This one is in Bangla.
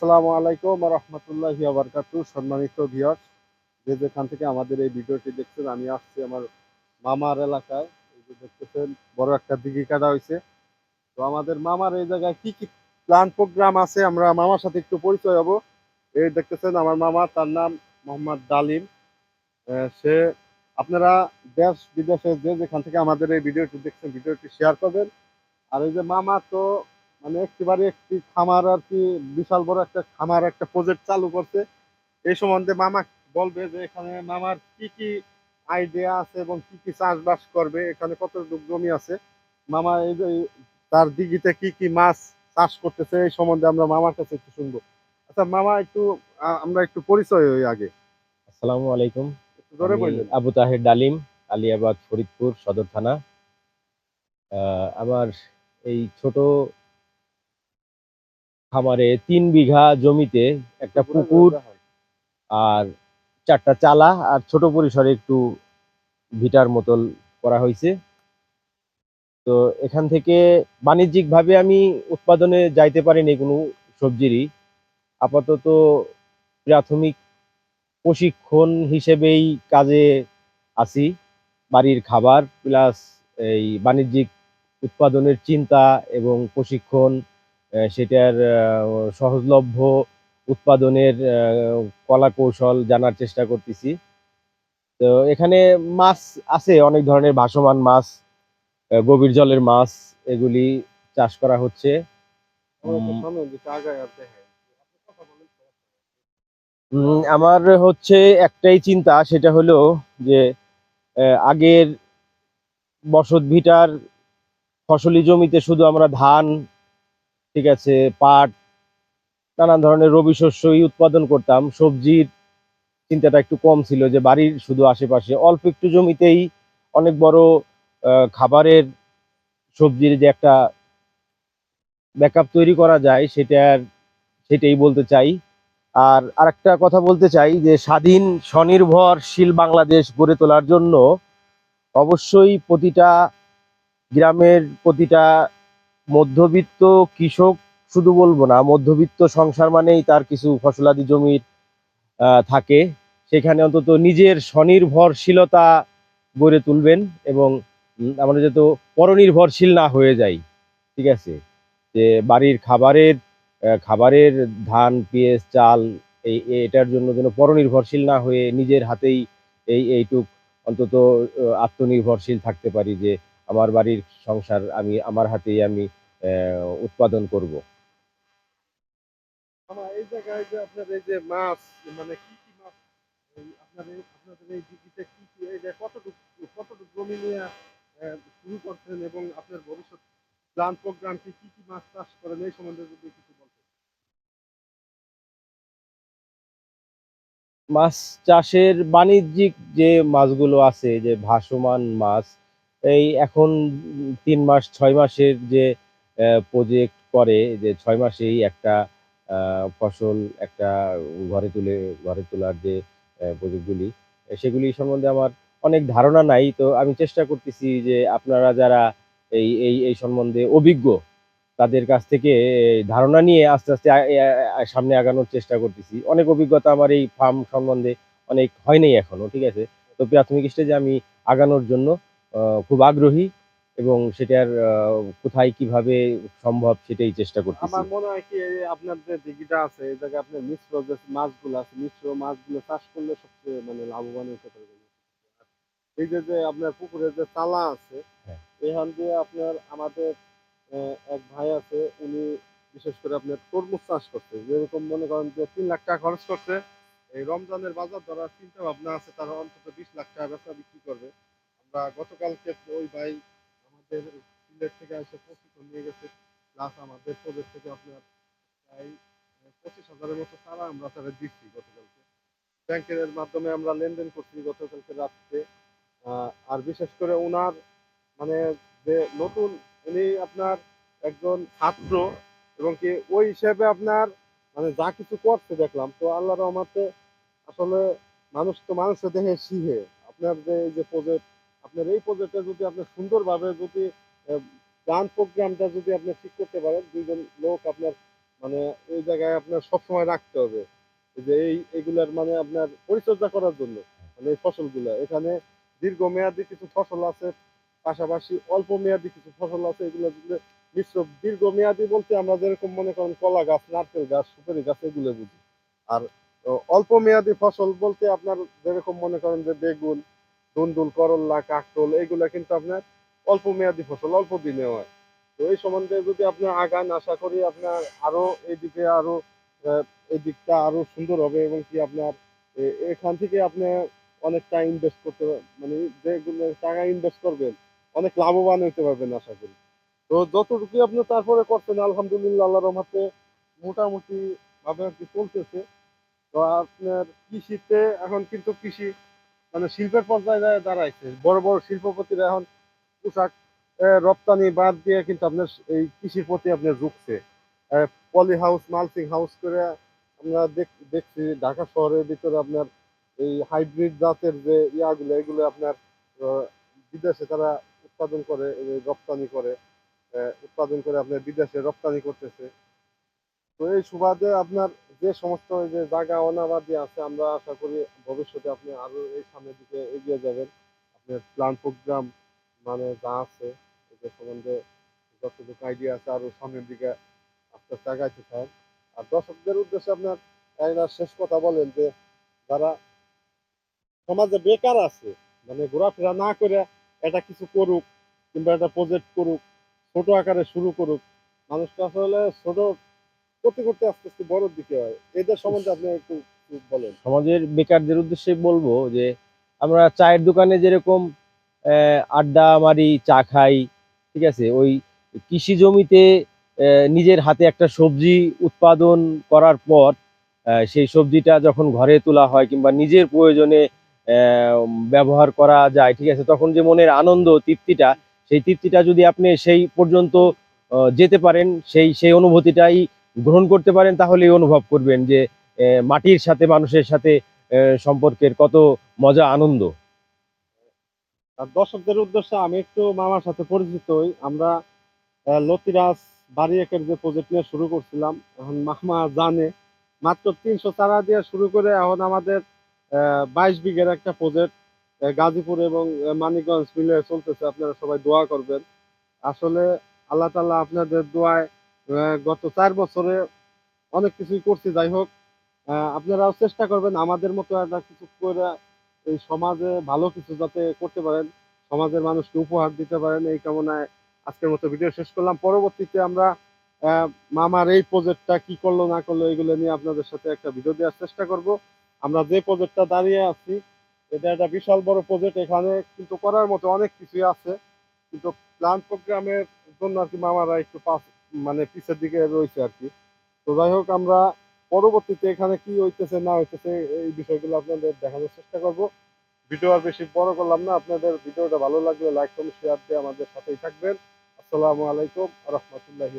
আসসালামু আলাইকুম রহমতুল্লাহ বারকাতু সম্মানিত ভিউয়ার যে যেখান থেকে আমাদের এই ভিডিওটি দেখছেন, আমি আসছি আমার মামার এলাকায়। এই যে দেখতেছেন, বড় একটা দিঘি কাটা হয়েছে তো আমাদের মামার এই জায়গায় কি কি প্ল্যান প্রোগ্রাম আছে, আমরা মামার সাথে একটু পরিচয় হব। এই দেখতেছেন, আমার মামা, তার নাম মোহাম্মদ ডালিম। সে, আপনারা দেশ বিদেশে যে যেখান থেকে আমাদের এই ভিডিওটি দেখছেন, ভিডিওটি শেয়ার করবেন। আর এই যে মামা তো মানে একেবারে একটি খামার আর কি বিশাল বড় একটা খামার একটা প্রজেক্ট চালু করছে। এই সম্বন্ধে মামা বলবে যে এখানে মামার কি কি আইডিয়া আছে এবং কি কি চাষবাস করবে এখানে কতটুকু জমি আছে। মামা এই যে তার দিঘিতে কি কি মাছ চাষ করতেছে এই সম্বন্ধে আমরা মামার কাছে একটু শুনব। আচ্ছা মামা একটু আমরা একটু পরিচয় হই আগে। আসসালামু আলাইকুম। একটু ধরে বললেন আবু তাহের ডালিম আলিয়াবাদ ফরিদপুর সদর থানা। আহ, আমার এই ছোট খামারে তিন বিঘা জমিতে একটা পুকুর আর চারটা চালা আর ছোট পরিসরে একটু ভিটার মতন করা হয়েছে। তো এখান থেকে বাণিজ্যিকভাবে আমি উৎপাদনে যাইতে পারিনি কোনো সবজিরই। আপাতত প্রাথমিক প্রশিক্ষণ হিসেবেই কাজে আছি। বাড়ির খাবার প্লাস এই বাণিজ্যিক উৎপাদনের চিন্তা এবং প্রশিক্ষণ সেটার সহজলভ্য উৎপাদনের কলা কৌশল জানার চেষ্টা করতেছি। তো এখানে মাছ আছে অনেক ধরনের ভাসমান মাছ গভীর জলের মাছ এগুলি চাষ করা হচ্ছে। আমার হচ্ছে একটাই চিন্তা সেটা হলো যে আগের বসত ভিটার ফসলি জমিতে শুধু আমরা ধান ঠিক আছে, পাট, নানান ধরনের রবি শস্যই উৎপাদন করতাম। সবজির চিন্তাটা একটু কম ছিল যে বাড়ির শুধু আশেপাশে। অল্প একটু জমিতেই অনেক বড় খাবারের সবজির যে একটা ব্যাকআপ তৈরি করা যায় সেটার সেটাই বলতে চাই। আর আরেকটা কথা বলতে চাই যে স্বাধীন স্বনির্ভরশীল বাংলাদেশ গড়ে তোলার জন্য অবশ্যই প্রতিটা গ্রামের প্রতিটা মধ্যবিত্ত কৃষক শুধু বলব না, মধ্যবিত্ত সংসার মানেই তার কিছু ফসলাদি জমির থাকে। সেখানে অন্তত নিজের স্বনির্ভরশীলতা গড়ে তুলবেন এবং আমরা যাতে পরনির্ভরশীল না হয়ে যাই, ঠিক আছে? যে বাড়ির খাবারের খাবারের ধান, পেঁয়াজ, চাল, এই- এটার জন্য যেন পরনির্ভরশীল না হয়ে নিজের হাতেই এই, এইটুক অন্তত আত্মনির্ভরশীল থাকতে পারি যে আমার বাড়ির সংসার আমি আমার হাতেই আমি উৎপাদন করব। এই জায়গায় যে আপনার এই যে মাছ মানে কি কি মাছ এই আপনাদের এই দিঘিতে কি কি এই যে কতটুকু কতটুকু জমি নিয়ে শুরু করছেন এবং আপনার ভবিষ্যৎ প্ল্যান প্রোগ্রাম কি কি কি মাছ চাষ করেন এই সম্বন্ধে যদি কিছু বলতেন। মাছ চাষের বাণিজ্যিক যে মাছগুলো আছে যে ভাসমান মাছ এই এখন তিন মাস, ছয় মাসের যে প্রজেক্ট করে, যে ছয় মাসেই একটা ফসল একটা ঘরে তুলে, ঘরে তোলার যে প্রজেক্টগুলি সেগুলি সম্বন্ধে আমার অনেক ধারণা নাই। তো আমি চেষ্টা করতেছি যে আপনারা যারা এই এই এই সম্বন্ধে অভিজ্ঞ, তাদের কাছ থেকে ধারণা নিয়ে আস্তে আস্তে সামনে আগানোর চেষ্টা করতেছি। অনেক অভিজ্ঞতা আমার এই ফার্ম সম্বন্ধে অনেক হয়নি এখনও, ঠিক আছে? তো প্রাথমিক স্টেজে আমি আগানোর জন্য খুব আগ্রহী এবং সেটার কোথায় কীভাবে সম্ভব সেটাই চেষ্টা করতেছি। আমার মনে হয় কি আপনার যে দিঘিটা আছে এই জায়গায় আপনার মিশ্র যে মাছগুলো আছে মিশ্র মাছগুলো চাষ করলে সবচেয়ে মানে লাভবান হতে পারবেন। এই যে যে আপনার পুকুরের যে তালা আছে হ্যাঁ। এখান দিয়ে আপনার আমাদের এক ভাই আছে উনি বিশেষ করে আপনার তরমুজ চাষ করছে। যেরকম মনে করেন যে তিন লাখ টাকা খরচ করছে। এই রমজানের বাজার ধরার চিন্তা ভাবনা আছে তারা অন্তত বিশ লাখ টাকা বেচা বিক্রি করবে। আমরা গতকালকে ওই ভাই আমাদের সিলেট থেকে এসে প্রশিক্ষণ নিয়ে গেছে। প্লাস আমাদের প্রজেক্ট থেকে আপনার প্রায় পঁচিশ হাজারের মতো চারা আমরা তারা দিচ্ছি গতকালকে। ব্যাংকের মাধ্যমে আমরা লেনদেন করছি গতকালকে রাত্রে। আর বিশেষ করে ওনার মানে যে নতুন উনি আপনার একজন ছাত্র এবং কি ওই হিসেবে আপনার মানে যা কিছু করতে দেখলাম, তো আল্লাহ রহমতে আসলে মানুষ তো মানুষের দেখে শিখে আপনার যে, এই যে প্রজেক্ট আপনার এই প্রজেক্টে যদি আপনি সুন্দরভাবে যদি গান প্রোগ্রামটা যদি আপনি ঠিক করতে পারেন, দুইজন লোক আপনার মানে এই জায়গায় আপনার সবসময় রাখতে হবে। যে এই, এগুলার মানে আপনার পরিচর্যা করার জন্য মানে এই ফসলগুলা। এখানে দীর্ঘমেয়াদী কিছু ফসল আছে, পাশাপাশি অল্প মেয়াদী কিছু ফসল আছে, এগুলো মিশ্র, দীর্ঘমেয়াদী বলতে আমরা যেরকম মনে করেন কলা গাছ, নারকেল গাছ, সুপারি গাছ, এগুলো বুঝি। আর অল্প মেয়াদী ফসল বলতে আপনার যেরকম মনে করেন যে বেগুন দুন্দুল, করল্লা, কাকরোল, এগুলা কিন্তু আপনার অল্প মেয়াদি ফসল, অল্প দিনে হয়। তো এই সম্বন্ধে যদি আপনি আগান, আশা করি আপনার আরও এইদিকে আরও এই দিকটা আরও সুন্দর হবে এবং কি আপনার এখান থেকে আপনি অনেকটা ইনভেস্ট করতে মানে যেগুলো টাকা ইনভেস্ট করবেন, অনেক লাভবান হইতে পারবেন, আশা করি। তো যতটুকু আপনি তারপরে করছেন, আলহামদুলিল্লাহ আল্লাহ রহমতে মোটামুটি ভাবে আর কি চলতেছে। তো আপনার কৃষিতে এখন কিন্তু কৃষি মানে শিল্পের পর্যায়ে দাঁড়া- দাঁড়াইছে। বড় বড় শিল্পপতিরা এখন পোশাক রপ্তানি বাদ দিয়ে কিন্তু আপনার এই কৃষির প্রতি আপনার ঝুঁকছে। পলি হাউস মালসিং হাউস করে আমরা দেখ- দেখছি ঢাকা শহরের ভিতরে আপনার এই হাইব্রিড জাতের যে ইয়াগুলো, এগুলো আপনার বিদেশে তারা উৎপাদন করে, রপ্তানি করে। উৎপাদন করে আপনার বিদেশে রপ্তানি করতেছে। তো এই সুবাদে আপনার যে সমস্ত যে জায়গা অনাবাদি আছে, আমরা আশা করি ভবিষ্যতে আপনি আরও এই সামনের দিকে এগিয়ে যাবেন। আপনার প্ল্যান প্রোগ্রাম মানে যা আছে এদের সম্বন্ধে যতটুকু আইডিয়া আছে, আরও সামনের দিকে আস্তে আস্তে আগাইতে চান আর দর্শকদের উদ্দেশ্যে আপনার একটা শেষ কথা বলেন যে, যারা সমাজে বেকার আছে মানে ঘোরাফেরা না করে এটা কিছু করুক কিংবা একটা প্রজেক্ট করুক, ছোট আকারে শুরু করুক, মানুষটা আসলে ছোট করতে করতে আস্তে আস্তে বড়র দিকে হয়। এটা সম্বন্ধে আপনি একটু বলেন। সমাজের বেকারদের উদ্দেশ্যে বলব যে আমরা চায়ের দোকানে যেরকম আড্ডা মারি চা খাই ঠিক আছে? ওই কৃষি জমিতে নিজের হাতে একটা সবজি উৎপাদন করার পর সেই সবজিটা যখন ঘরে তোলা হয় কিংবা নিজের প্রয়োজনে আহ, ব্যবহার করা যায় ঠিক আছে? তখন যে মনের আনন্দ তৃপ্তিটা সেই তৃপ্তিটা যদি আপনি সেই পর্যন্ত যেতে পারেন সেই সেই অনুভূতিটাই গ্রহণ করতে পারেন, তাহলেই অনুভব করবেন যে মাটির সাথে, মানুষের সাথে সম্পর্কের কত মজা, আনন্দ। দর্শকদের উদ্দেশ্যে আমি একটু মামার সাথে পরিচিত হই। আমরা লতিরাজ বাড়ি একের যে প্রজেক্ট নিয়ে শুরু করছিলাম, এখন মামা জানে। মাত্র তিনশো চারা দিয়ে শুরু করে এখন আমাদের বাইশ বিঘের একটা প্রজেক্ট গাজীপুর এবং মানিকগঞ্জ মিলে চলতেছে। আপনারা সবাই দোয়া করবেন। আসলে আল্লাহ তাল্লাহ আপনাদের দোয়ায় গত চার বছরে অনেক কিছুই করছি, যাই হোক। আপনারাও চেষ্টা করবেন আমাদের মতো একটা কিছু করে এই সমাজে ভালো কিছু যাতে করতে পারেন, সমাজের মানুষকে উপহার দিতে পারেন, এই কামনায় আজকের মতো ভিডিও শেষ করলাম। পরবর্তীতে আমরা মামার এই প্রজেক্টটা কি করল, না করল, এগুলো নিয়ে আপনাদের সাথে একটা ভিডিও দেওয়ার চেষ্টা করব। আমরা যে প্রজেক্টটা দাঁড়িয়ে আছি, এটা একটা বিশাল বড় প্রজেক্ট এখানে কিন্তু করার মতো অনেক কিছুই আছে। কিন্তু প্ল্যান প্রোগ্রামের জন্য আর কি মামারা একটু পাস মানে পিছের দিকে রয়েছে আর কি। তো যাই হোক, আমরা পরবর্তীতে এখানে কি হইতেছে, না হইতেছে, এই বিষয়গুলো আপনাদের দেখানোর চেষ্টা করব। ভিডিও আর বেশি বড় করলাম না। আপনাদের ভিডিওটা ভালো লাগলে লাইক কমেন্ট শেয়ার দিয়ে আমাদের সাথেই থাকবেন। আসসালামু আলাইকুম রহমতুল্লাহি